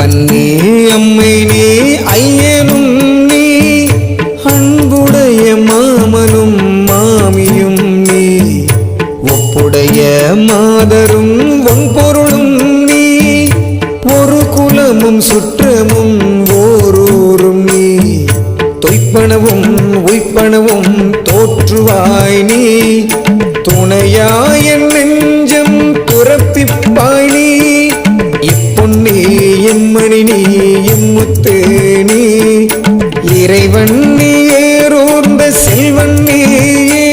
அப்பன் அம்மை நீ ஐயனும் நீ அன்புடைய மாமனும் மாமியும் நீ ஒப்புடைய மாதரும் வம்பொருளும் நீ ஒரு குலமும் சுற்றமும் ஓரூரும் நீ தொய்ப்பனவும் உய்ப்பனவும் தோற்றுவாய் நீ துணையாய் என் நெஞ்சம் துரப்பிப்பாய் நீ என் மணி நீ எம்முத்து நீ இறைவன் நீ ஏறோர்ந்த செல்வன் நீயே.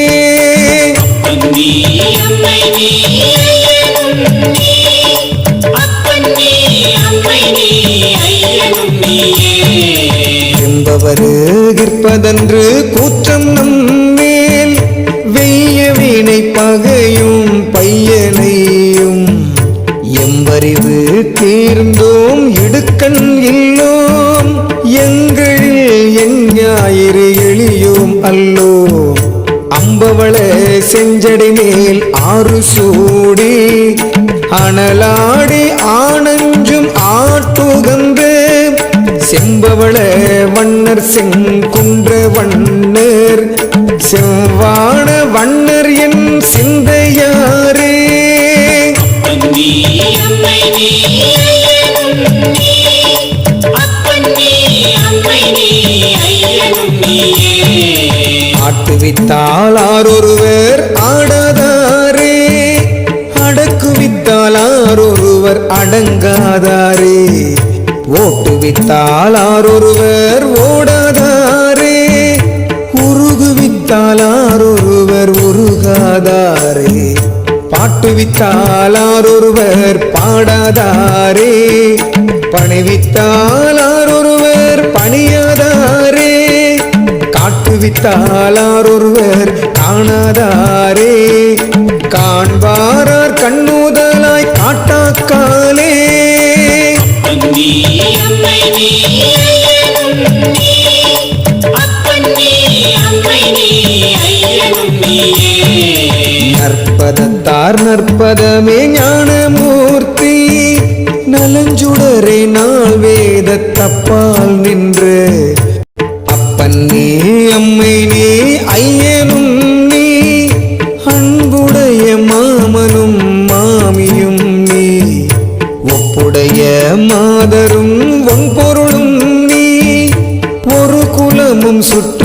என்பவரு கிற்பதன்று கூற்றம் நம்மேல் வெய்ய வீணை பகையும் பையனை. தீர்ந்தோம் இடுக்கண் இல்லோம் எங்களில் என் ஞாயிறு எளியோம் அல்லோ. அம்பவள செஞ்சடை மேல் ஆறு சூடி அனலாடி ஆனஞ்சும் ஆட்டுகந்து செம்பவள வண்ணர் செங்குன்ற வண்ணர் செவ்வான வண்ணர் என் சிந்தையா. ஆட்டுவித்தால் ஆரொருவர் ஆடாதாரே. அடக்குவித்தால் ஆரொருவர் அடங்காதாரே. ஓட்டுவித்தால் ஆரொருவர் ஓடாதாரே. பாட்டுவித்தால் ஆரொருவர் பாடாதாரே. பணிவித்தால் ஆரொருவர் பணியாதாரே. காட்டுவித்தாலார் ஒருவர் காணாதாரே. காண்பாரார் கண்ணுதலாய் காட்டாக்காலே. அப்பன்னி நீ நற்பதத்தார் நற்பதமே ஞானமூர்த்தி. நலஞ்சுடரை நாள் வேத தப்பால் நின்று. அப்பன் நீ அம்மை நீ ஐயனும் நீ. அன்புடைய மாமனும் மாமியும் நீ. ஒப்புடைய மாதரும் பொருளும் நீ. ஒரு குலமும் சுற்ற